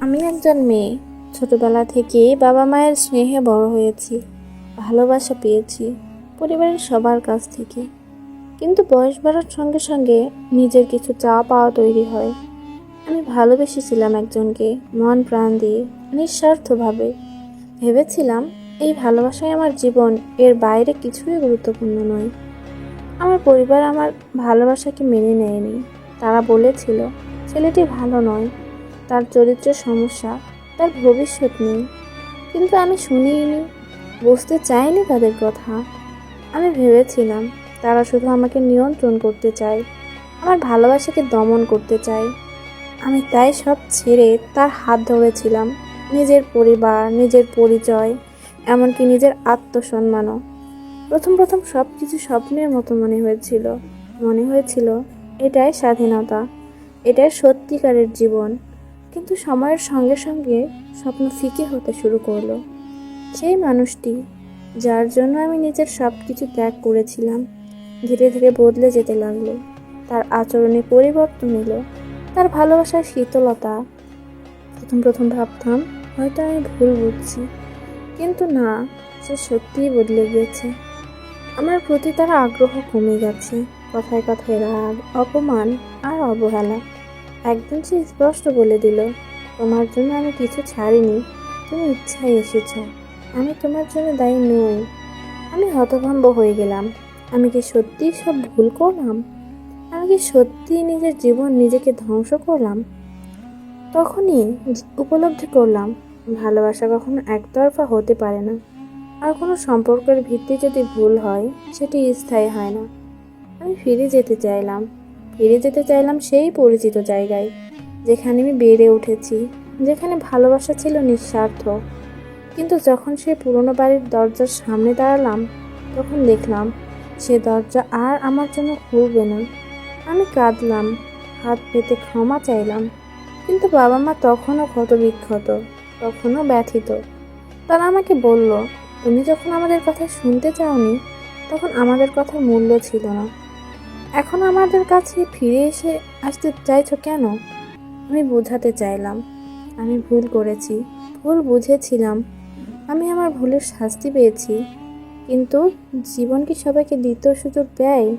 আমি একজন মেয়ে। ছোটবেলা থেকেই বাবা মায়ের স্নেহে বড় হয়েছি, ভালোবাসা পেয়েছি পরিবারের সবার কাছ থেকে। কিন্তু বয়স বাড়ার সঙ্গে সঙ্গে নিজের কিছু চা পাওয়া তৈরি হয়। আমি ভালোবেসেছিলাম একজনকে মন প্রাণ দিয়ে নিঃস্বার্থভাবে। ভেবেছিলাম এই ভালোবাসাই আমার জীবন, এর বাইরে কিছুই গুরুত্বপূর্ণ নয়। আমার পরিবার আমার ভালোবাসাকে মেনে নেয়নি। তারা বলেছিল, ছেলেটি ভালো নয়। চরিত্রের সমস্যা, তার ভবিষ্যৎ নেই। কিন্তু আমি শুনিনি, বুঝতে চাইনি তাদের কথা। আমি ভেবেছিলাম তারা শুধু আমাকে নিয়ন্ত্রণ করতে চায়, আমার ভালোবাসাকে দমন করতে চায়। আমি তাই সব ছেড়ে তার হাত ধরেছিলাম, নিজের পরিবার, নিজের পরিচয়, এমনকি নিজের আত্মসম্মানও। প্রথম প্রথম সব কিছু স্বপ্নের মতো মনে হয়েছিল মনে হয়েছিল, এটাই স্বাধীনতা, এটাই সত্যিকারের জীবন। কিন্তু সময়ের সঙ্গে সঙ্গে স্বপ্ন ফিকে হতে শুরু করল। সেই মানুষটি, যার জন্য আমি নিজের সব কিছু ত্যাগ করেছিলাম, ধীরে ধীরে বদলে যেতে লাগল। তার আচরণে পরিবর্তন এলো। তার ভালোবাসার শীতলতা। প্রথম প্রথম ভাবতাম, হয়তো আমি ভুল বুঝছি। কিন্তু না, সে সত্যিই বদলে গিয়েছে। আমার প্রতি তার আগ্রহ কমে গেছে। কথায় কথায় রাগ, অপমান আর অবহেলা। একদিন সে স্পষ্ট বলে দিল, তোমার জন্য আমি কিছু ছাড়িনি, তুমি ইচ্ছায় এসেছ, আমি তোমার জন্য দায়ী নই। আমি হতভম্ব হয়ে গেলাম। আমি কি সত্যিই সব ভুল করলাম? আমি কি সত্যিই নিজের জীবন নিজেকে ধ্বংস করলাম? তখনই উপলব্ধি করলাম, ভালোবাসা কখনো একতরফা হতে পারে না। আর কোনো সম্পর্কের ভিত্তি যদি ভুল হয়, সেটি স্থায়ী হয় না। আমি ফিরে যেতে চাইলাম। ফিরে যেতে চাইলাম সেই পরিচিত জায়গায়, যেখানে আমি বেড়ে উঠেছি, যেখানে ভালোবাসা ছিল নিঃস্বার্থ। কিন্তু যখন সেই পুরনো বাড়ির দরজার সামনে দাঁড়ালাম, তখন দেখলাম সে দরজা আর আমার জন্য খুলবে না। আমি কাঁদলাম, হাত পেতে ক্ষমা চাইলাম, কিন্তু বাবা মা তখনও ক্ষত বিক্ষত তখনও ব্যথিত। তারা আমাকে বলল, তুমি যখন আমাদের কথা শুনতে চাওনি, তখন আমাদের কথার মূল্য ছিল না। এখন আমাদের কাছে ফিরে এসে আসতে চাইছো কেন? আমি বোঝাতে চাইলাম। আমি ভুল করেছি। ভুল বুঝেছিলাম। আমি আমার ভুলের শাস্তি পেয়েছি। কিন্তু জীবন কি সবাইকে দ্বিতীয় সুযোগ দেয়?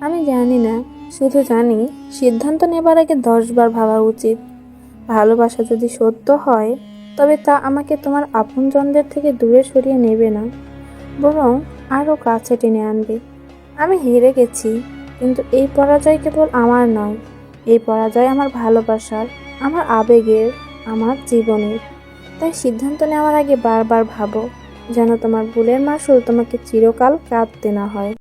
আমি জানি না। শুধু জানি, সিদ্ধান্ত নেবার আগে দশবার ভাবা উচিত। ভালোবাসা যদি সত্য হয়, তবে তা আমাকে তোমার আপনজনদের থেকে দূরে সরিয়ে নেবে না। বরং আরও কাছে টেনে আনবে। আমি হেরে গেছি, কিন্তু এই পরাজয় কেবল আমার নয়। এই পরাজয় আমার ভালোবাসার, আমার আবেগের, আমার জীবনের। তাই সিদ্ধান্ত নেওয়ার আগে বারবার ভাবো, যেন তোমার ভুলের মাসুল তোমাকে চিরকাল কাঁদতে না হয়।